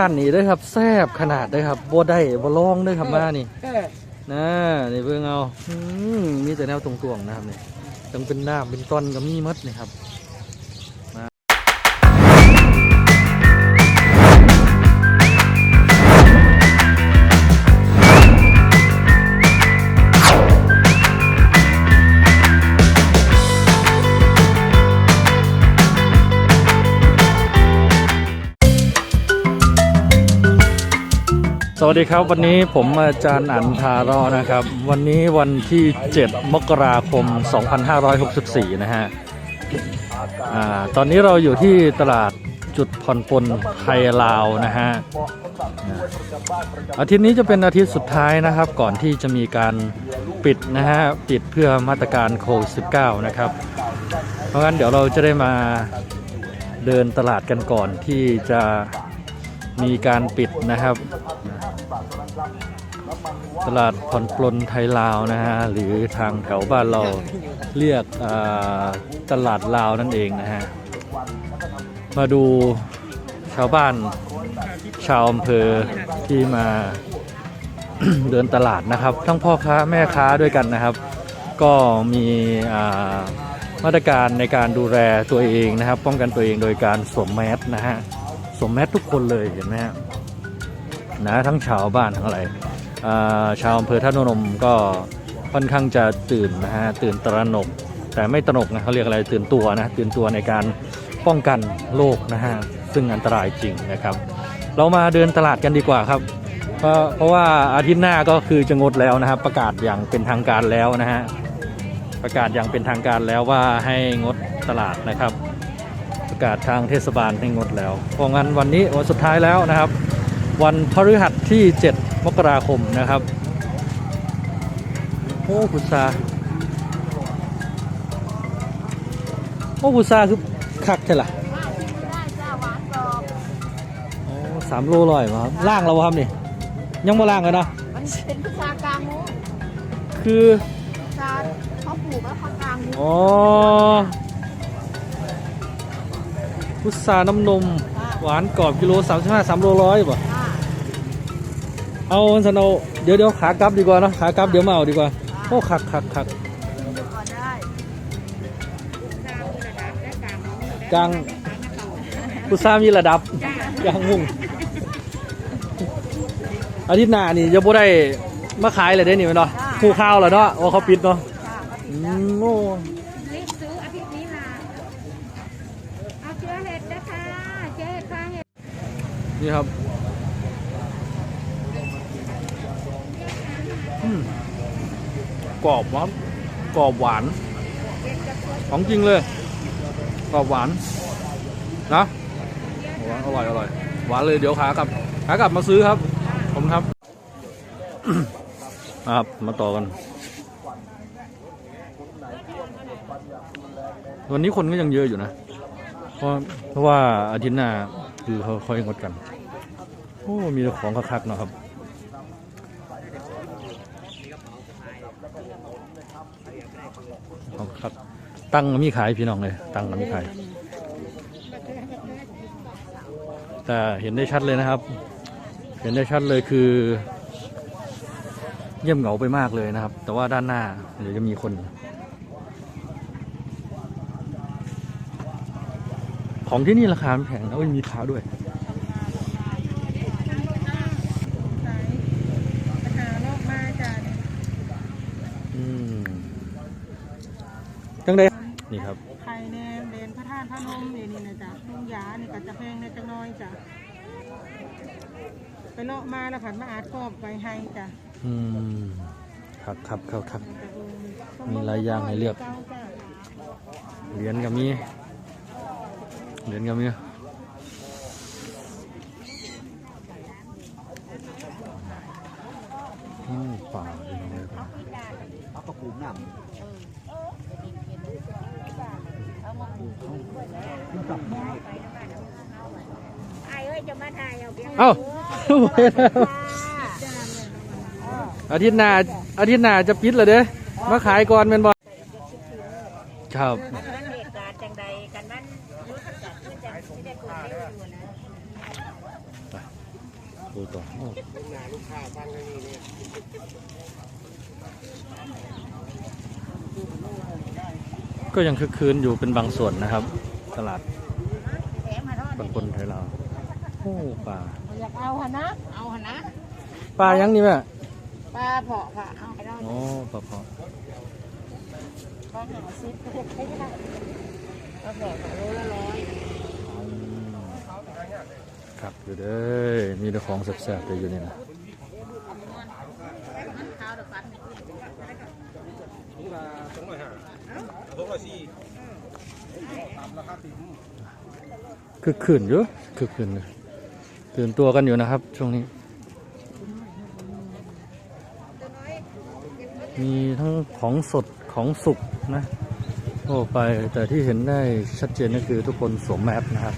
ด้านนี้เด้วยครับแซบขนาดเด้วยครับบัได้บัลองเด้วยครับมานี่นะนี่เพิ่งเอาอืมมีแต่แนวตรงๆนะครับนี่ต้องเป็นน้ำเป็นต้นก็มีหมัดนี่ครับ สวัสดีครับวันนี้ผมอาจารย์อันทารอนะครับ วันนี้วันที่ 7 มกราคม 2564 นะฮะอ่าตอนนี้เราอยู่ที่ตลาดจุดผ่อนปลนไทยลาวนะฮะอาอาทิตย์นี้จะเป็นอาทิตย์สุดท้ายนะครับ ก่อนที่จะมีการปิดนะฮะปิดเพื่อมาตรการโควิด -19 นะครับ เพราะงั้นเดี๋ยวเราจะได้มาเดินตลาดกันก่อนที่จะมีการปิดนะครับ ตลาดผ่อนปลนไทยลาวนะฮะ หรือทางแถวบ้านเราเรียกตลาดลาวนั่นเองนะฮะ มาดูชาวบ้านชาวอำเภอที่มาเดินตลาดนะครับ ทั้งพ่อค้าแม่ค้าด้วยกันนะครับ ก็มีมาตรการในการดูแลตัวเองนะครับ ป้องกันตัวเองโดยการสวมแมสนะฮะสวมแมสทุกคนเลยเห็นไหมฮะ นะทั้งชาวบ้านทั้งอะไรชาวอำเภอท่าตุพนมก็ค่อนข้างจะตื่นนะฮะตื่นตระหนก แต่ไม่ตระหนกนะเขาเรียกอะไรตื่นตัวนะตื่นตัวในการป้องกันโรคนะฮะซึ่งอันตรายจริงนะครับ เรามาเดินตลาดกันดีกว่าครับเพราะเพราะว่าอาทิตย์หน้าก็คือจะงดแล้วนะครับ ประกาศอย่างเป็นทางการแล้วนะฮะประกาศอย่างเป็นทางการแล้วว่าให้งดตลาดนะครับ ประกาศทางเทศบาลให้งดแล้วเพราะงั้นวันนี้วันสุดท้ายแล้วนะครับ วันพฤหัสที่ 7 มกราคมนะครับ โอ้พุทราโอ้พุทราคือคักใช่ล่ะได้จ้าหวานกรอบโอ้สามโลร้อยมาครับล่างแล้วบ่ครับนี่ ยังบ่ล่างเลยเนาะมันเป็นพุทรากลางมุ้งคือพุทราเขาปลูกแล้วเขากลางมุ้งอ๋อพุทราน้ำนม หวานกรอบกิโล 35 3โลร้อยป่ะอ่า เอาสันเอาเดี๋ยวเดี๋ยวขากลับดีกว่าเนาะขากลับเดี๋ยวมาเอาดีกว่าโอ้คักคักคักดูก่อนได้กลางพุทรามีระดับกลางมุ่งอาทิตย์หน้านี่จะบ่ได้มาขายเลยเด้นี่แม่นเนาะคู่ข้าวแล้วเนาะว่าเขาปิดเนาะจ้าอืมโอ้รีบซื้ออาทิตย์นี้มาเอาเชื้อเห็ดนะคะเจ๊เห็ดฟางเห็ดนี่ครับอืม กรอบครับกรอบหวาน ของจริงเลย กรอบหวานนะหวานอร่อยอร่อยหวานเลยเดี๋ยวขากลับขากลับมาซื้อครับ ผมครับครับมาต่อกัน วันนี้คนก็ยังเยอะอยู่นะ เพราะเพราะว่าอาทิตย์หน้าคือเขาค่อยงดกัน โอ้ มีแต่ของคักๆนะครับ ของคัก ตั้งก็มีขายพี่น้องเลยตั้งก็มีขายแต่เห็นได้ชัดเลยนะครับ เห็นได้ชัดเลยคือ เยี่ยมเหงาไปมากเลยนะครับ แต่ว่าด้านหน้าเดี๋ยวจะมีคน ของที่นี่ราคาแพงแล้วมีค้าด้วย หาโรคมาจ้ะ อืมจังได นี่ครับไข่แนมเดนพระธาตุพระนมนี่นี่นะจ๊ะลุงยานี่ก็จะแพงในจังน้อยจ้ะไปเลาะมาแล้วผันมาอาดกรอบไปให้จ้ะอืมครับครับครับครับ มีหลายอย่างให้เลือก เหรียญก็มี เหรียญก็มีอืมป่าพี่น้องเลยครับเอากระปูน้ ไอ้เอ้ยจะมาถ่ายเอาเพียเอ้าอาทิตย์หน้าอาทิตย์หน้าจะปิดเลยเด้มาขายก่อนเป็นบอครับเหตุการณ์จังใดกันนั้นยุทธจัดขึ้นจังที่ได้คนเร็วอยู่นะ ดูต่อโอ้ ก็ยังคึกคืนอยู่เป็นบางส่วนนะครับ ตลาดแถมมาทอดบางคนไทยลาวโอ้ปลาอยากเอาหะนะเอาหะนะปลายังนี่แม่ปลาเผาะค่ะเอาไปได้โอ้ปลาเพาะปลาหาซิปเก็บได้ก็ได้ปลาเผาะโลละร้อยอืมครับอยู่เด้อมีแต่ของแซ่บๆเลยอยู่นี่นะ ข้าวเดือดฟัน คึกคืนอยู่คึกคืนเลยตื่นตัวกันอยู่นะครับ ช่วงนี้ มีทั้งของสดของสุกนะโอ้ไปแต่ที่เห็นได้ชัดเจนก็คือทุกคนสวมแมสนะครับ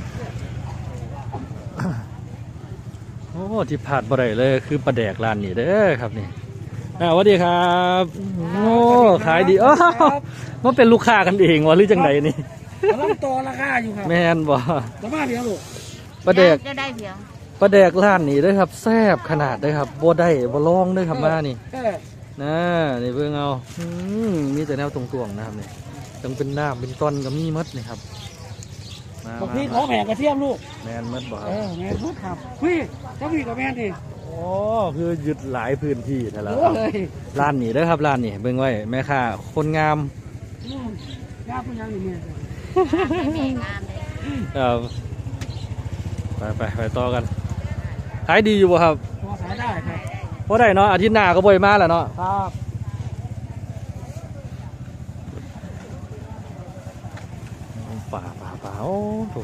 โอ้ที่ผ่านบ่ได้เลยคือปลาแดกร้านนี้เด้อครับนี่สวัสดีครับ โอ้ขายดีอ้ มันเป็นลูกค้ากันเองวะหรือจังไดนี่กำลังต่อราคาอยู่ครับแมนบ่แต่ว่าเดี๋ยวลูกปลาแดกจะได้เพียงปลาแดกร้านนี้เด้อครับแซ่บขนาดเด้อครับบ่ได้บ่ลองเด้อครับมานี่เออนะนี่เบิ่งเอาอืมมีแต่แนวตรงๆนะครับนี่ต้องเป็นน้ำเป็นต้นก็มีหมดนี่ครับมาบอกมาพี่ขอแผงกระเทียมลูกแมนหมดบ่คเอรับอแม่พูดครับพี่เจ้าพี่กับแม่ดิโอ้คือยึดหลายพื้นที่แต่ละโอ้ครับเลยร้านนี้เด้อครับร้านนี้เบิ่งไว้แม่ค้าคนงามอืม ยากคุณยังอยู่เนี่ยไม่มีงานเลยครับไปไปไปต่อกันขายดีอยู่บ่ครับพอขายได้ครับบ่ได้เนาะอาทิตย์หน้าก็บ่อยมาแล้วเนาะครับป่าป่าป่าโอ้โห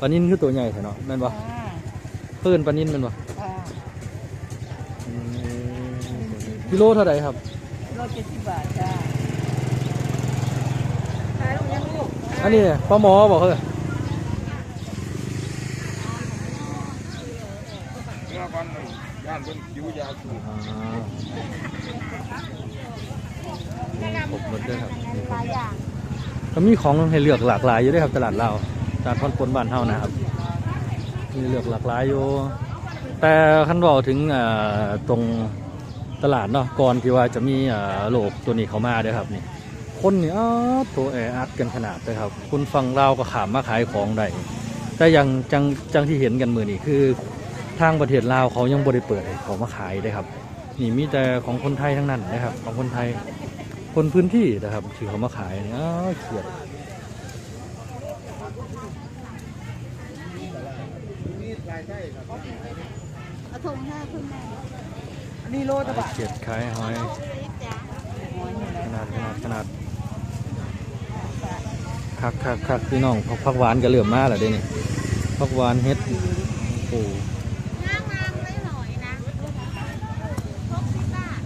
ปลานินคือตัวใหญ่แท้เนาะแม่นบ่เพิ่นปลานินแม่นบ่อืมกิโลเท่าไหร่ครับโลเจ็ดสิบบาทจ้าขายลูกยังลูก อันนี้ปลาหมอบอกเฮ้ยเมื่อวันหนึ่งย่านเป็นคิ้วยาวสูงผมหมดด้วยครับหลายอย่างก็มีของให้เลือกหลากหลายอยู่ด้วยครับตลาดเราวตลาดพอนปนบ้านเฮานะครับมีเลือกหลากหลายอยู่แต่คันบอกถึงเอ่อตรงตลาดเนาะก่อนที่ว่าจะมีเอ่อโลกตัวนี้เข้ามาเด้อครับนี่ คนนี่อ้าวตัวแออัดกันขนาดเลยครับ คุณฟังเราวก็ขามมาขายของได้แต่ยังจังจังที่เห็นกันมือนี่คือ ทางประเทศลาวเขายังบริเปิดให้เขามาขายเลยครับนี่มีแต่ของคนไทยทั้งนั้นนะครับ ของคนไทยคนพื้นที่นะครับที่เขามาขายนี่อ้าวเขียดเอาถุงให้คุณแม่อันนี้โลจะบาทเขียดขายหอยขนาดขนาดขนาด คักคักคักพี่น้องผักผักหวานก็เหลื่อมมากแล้วเด้นี่ผักหวานเฮ็ดโอ้โหงามงามไม่หน่อยนะหกสิบบาท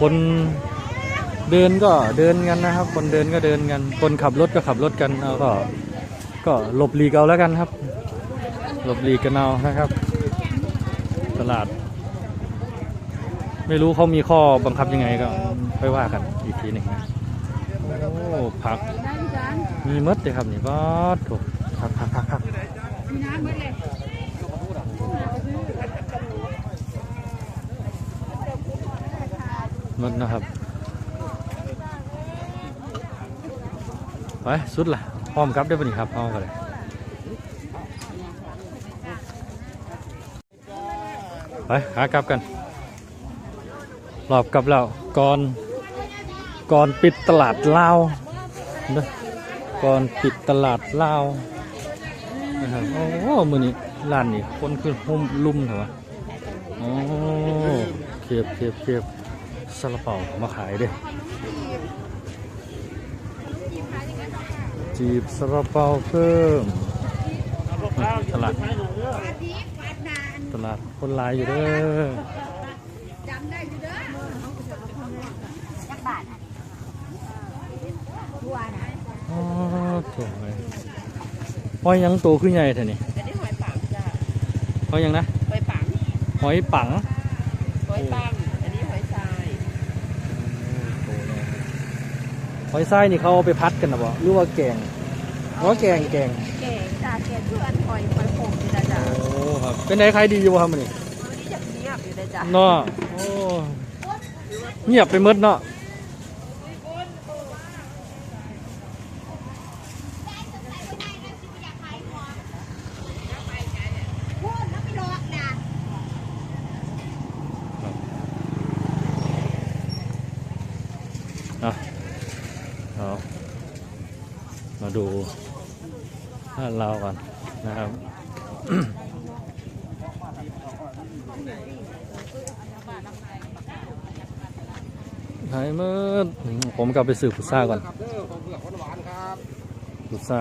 คนเดินก็เดินกันนะครับ คนเดินก็เดินกัน คนขับรถก็ขับรถกันเอาก็ ก็หลบหลีกเอาแล้วกันครับ หลบหลีกกันเอานะครับ ตลาด ไม่รู้เขามีข้อบังคับยังไงก็ค่อยว่ากันอีกทีหนึ่งนะโอ้ผักได้พี่จานมีมดเลยครับนี่บอสถูกผักผักผักผักมีน้ำเมื่อเลยมดนะครับไปสุดละพร้อมกลับได้ปะนี่ครับพร้อมกันเลยไปหากลับกัน รอบกลับแล้วก่อนก่อนปิดตลาดลาวเด้อก่อนปิดตลาดลาวนะครับโอ้โหมือนี้ร้านนี้คนคือหุ่มลุ่มเถอวะโอ้เคียบเคียบเคียบซาลาเปามาขายเด้จีบซาลาเปาเพิ่มตลาด ตลาดคนหลายอยู่เด้อ จักบาทอะ ทั่วนะอ๋อถูกเลยหอยหยังโตขึ้นใหญ่เท่านี้จะได้หอยปังจ้าหอยหยังนะ หอยปังหอยปังหอยปังอันนี้หอยทรายหอยทรายนี่เขาเอาไปพัดกันนะบ่หรือว่าแกงหัวแกงแกงแก่จ้าแก่เพื่อนคอยคอยผมอยู่นะจ้าโอ้ครับเป็นไงใครดีอยู่บ่ครับมื้อนี้วันนี้จะเงียบอยู่นะจ้าเนาะโอ้เงียบไปหมดเนาะ พูดแล้วไม่รอกนะ อะเอามาดู บ้านเราก่อนนะครับไหนมืดผมกลับไปสืบพุทราก่อนของเผือกหวานๆครับพุทรา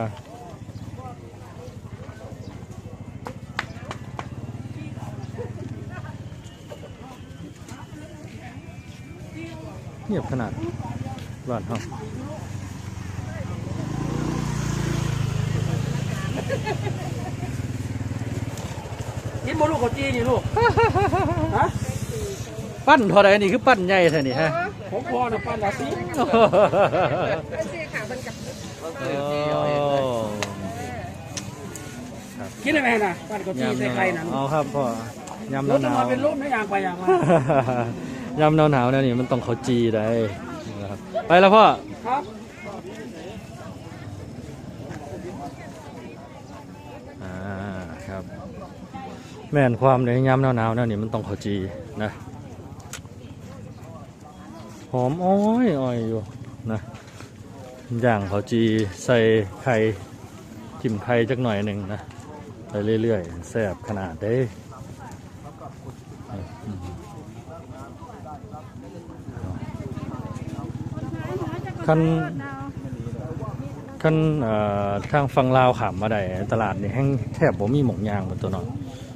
เงียบขนาดบ้านเขา นบลูกเขาจีนี่ลูก ฮะ ปั้นเท่าไรนี่คือปั้นใหญ่แท้นี่ฮะผมพอนะปันดาซีโอ้กินได้ไหมนะปันเขาจียำใส่ไข่นั้นเอาครับพ่อยำหรถนาวมาๆเป็นรถไม่ยางไปยางมายำหนาวหนาวๆเนี่ยนี่มันต้องเขาจีได้นะครับไปแล้วพ่อ ครับอ่าครับ แม่นความในย้ำหนาวหนวๆนี่ยนี่มันต้องขาจีนะหอมอ้อยอ้อยอยู่นะอย่างขาจีใส่ไข่จิ้มไข่จักหน่อยหนึ่งนะไปเรื่อยๆแซ่บขนาดเด้อืมคันคันทางฝั่งลาวขามมาได้ตลาดนี่แห้งแทบบ่มีหมองยางบนตัวเนาะ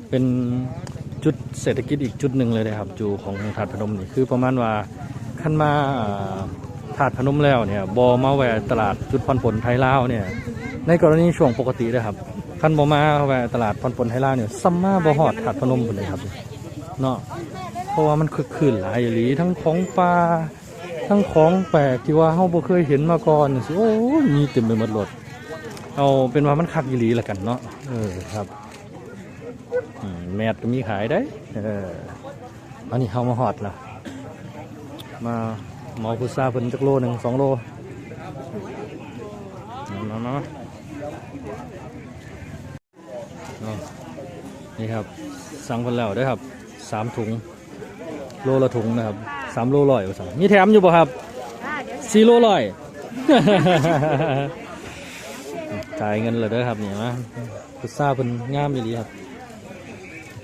เป็นจุดเศรษฐกิจอีกจุดหนึ่งเลยนะครับจูของถาดพนมนี่คือประมาณว่าคันมาถาดพนมแล้วเนี่ยบอมาแวะตลาดจุดพันผลไทยลาวเนี่ยในกรณีช่วงปกติเลยครับคันบอมาแวะตลาดพันผลไทยลาวเนี่ยซัมมาบ่ฮอดถาดพนมเลยครับเนาะเพราะว่ามันคึกคืนหลายอีหลีทั้งของปลาทั้งของแปลกที่ว่าเฮาบ่เคยเห็นมาก่อนนี่สิโอ้มีเต็มไปหมดรถเอาเป็นว่ามันคักอีหลีละกันเนาะเออครับ แมทก็มีขายได้เอออันนี้เฮามาฮอดละมาเมาพุทราเพิ่นจักโลหนึ่งสองโลมามามาเอานี่ครับ สั่งเพิ่นแล้วเด้อครับสามถุง โลละถุงนะครับสามโลร้อยว่าสั่งมีแถมอยู่ป่ะครับอ่าเดี๋ยวสี่โลร้อยจ่ายเงินเลยเด้อครับนี่มาพุทราเป็นงามอีหลีครับ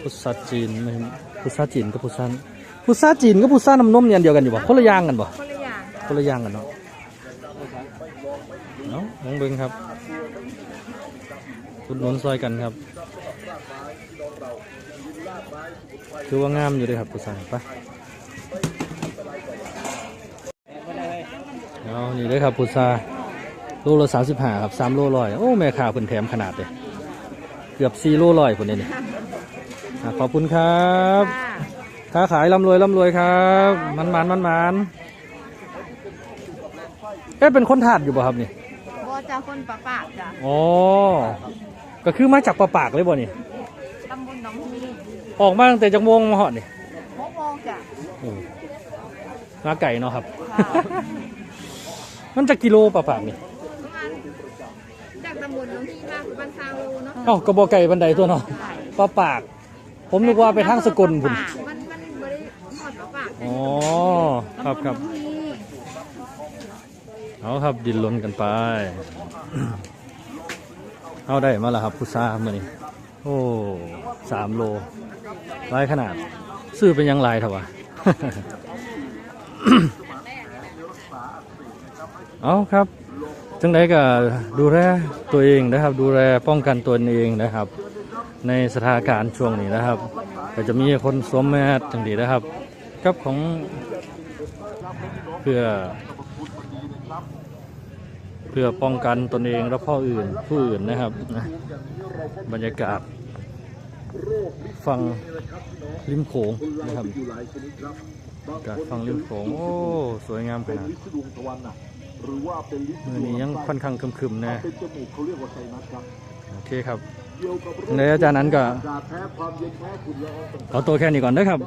พุทราจีนไม่พุทราจีนกับพุทราพุทราจีนกับพุทราน้ำนมเนี่ยอันเดียวกันอยู่ป่ะคนละอย่างกันป่ะคนละอย่างคนละอย่างกันเนาะเนาะลองเบิ่งครับอุดหนุนซอยกันครับคือว่างามอยู่เลยครับผู้ชายไปเอานี่เลยครับพุทราโลละสามสิบห้าครับสามโลร้อย โอ้ แม่ค้าเพิ่นแถมขนาดเลย เกือบสี่โลร้อยคนนี้นี่ อะขอบคุณครับค้าขายร่ำรวยร่ำรวยครับ มันมันมันมันเอ๊ะเป็นคนถาดอยู่ป่ะครับนี่บอจ้าคนปะปากจ้าอ๋อก็คือมาจากปะปากเลยบ่นี่ตำบลหนองฮีออกมาตั้งแต่จากโมงมาหอดนี่หกโมงจ้ะโอ้มาไก่เนาะครับ ค่ะมันจะกิโลปะปากนี่ประมาณจากตำบลหนองฮีมาคือบ้านซาโลเนาะเอ้ากระบอกไก่บันไดตัวเนาะปะปาก ผมนึกว่าไปทางสกลพุ่น มันมันบริหอดปะปากอ๋อ ครับครับตำลหนองฮีเอาครับดินล้นกันไป เอาได้มาแล้วครับพุทราเมื่อนี้ โอ้สามโลลายขนาด ซื้อเป็นยังลายเถอะวะ เอาครับจังไดก็ดูแลตัวเองนะครับ ดูแลป้องกันตัวเองนะครับ ในสถานการณ์ช่วงนี้นะครับ ก็จะมีคนสวมแมสจังดีนะครับกับของเพื่อ เพื่อป้องกันตนเองและพ่ออื่นผู้อื่นนะครับนะบรรยากาศฟังริมโขงนะครับจากฟังริมโขงโอ้สวยงามขนาดหมื่านี้ยังค่อนข้างคึมๆนะโอเคครับ ในอาจารย์นั้นก็ขอตัวแค่นี้ก่อนนะครับ